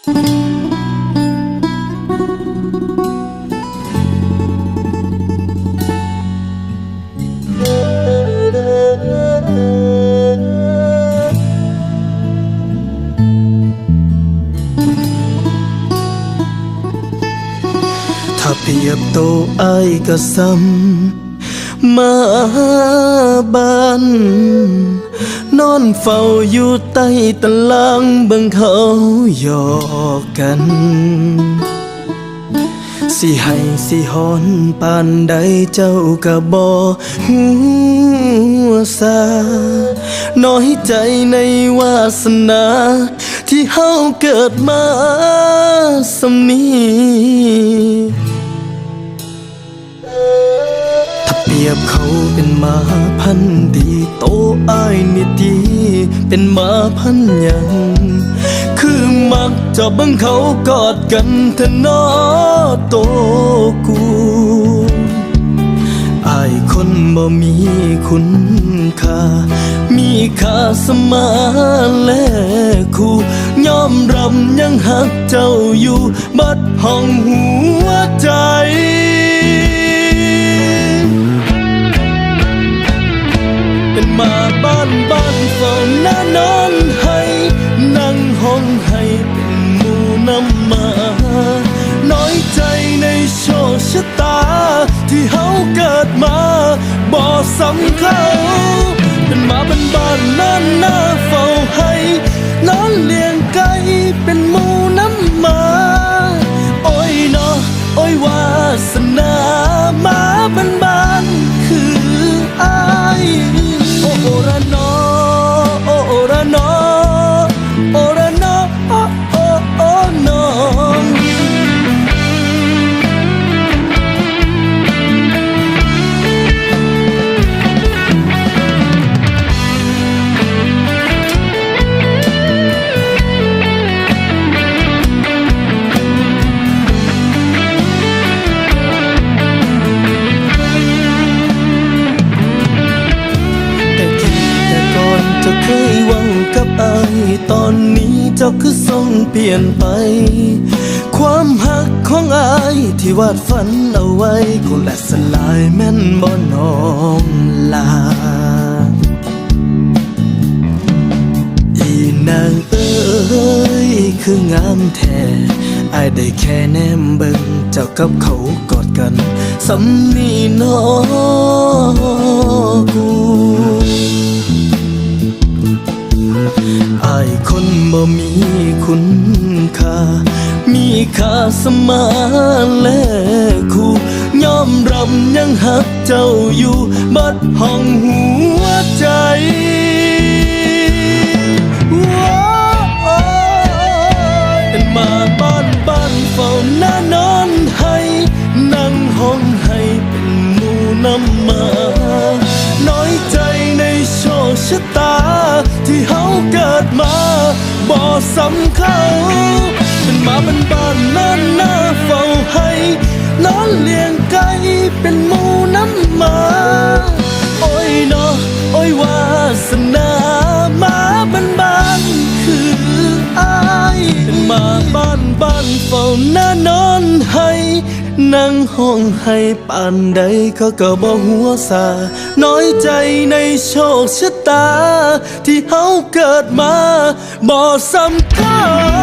ថាភាពតូអីក៏សំ มาบ้านนอนเฝ้าอยู่ใต้ตารางบิ่งเขาหยอกกัน สิให้สิหอนปานใดเจ้าก็บ่หัวซาน้อยใจในวาสนา ที่เฮาเกิดมาสำนี มาพันธีโตอายนี่ดีเป็นมาพันยัง คือมักจะบังเขากอดกันเถอะนอโตกูอายคนบ่มีคุณค่า มีค่าสมาและคู่ยอมรับยังหักเจ้าอยู่ บัดห้องหัวใจ น้ำมา น้อยใจในโชคชะตา ที่เฮาเกิดมาบ่สำเข ยหวังกับไอตอนนี้เจ้าคือทรงเปลี่ยนไป ความหักของไอที่วาดฝันเอาไว้คงแหลกสลายแม่นบ่น้องลาอีนางเอ้ยคืองามแท้อายได้แค่แนมเบิ่งเจ้ากับเขากอดกันสำนีนอกู อายคนบ่มีคุณค่า มีค่าสมานและคู่ยอมรำยังหักเจ้าอยู่บัดห้องหัวใจ บ่ส นั่งห้องให้ปานใดก็ก็บ่หัวซาน้อยใจในโชคชะตา ที่เฮาเกิดมาบ่สำคัญ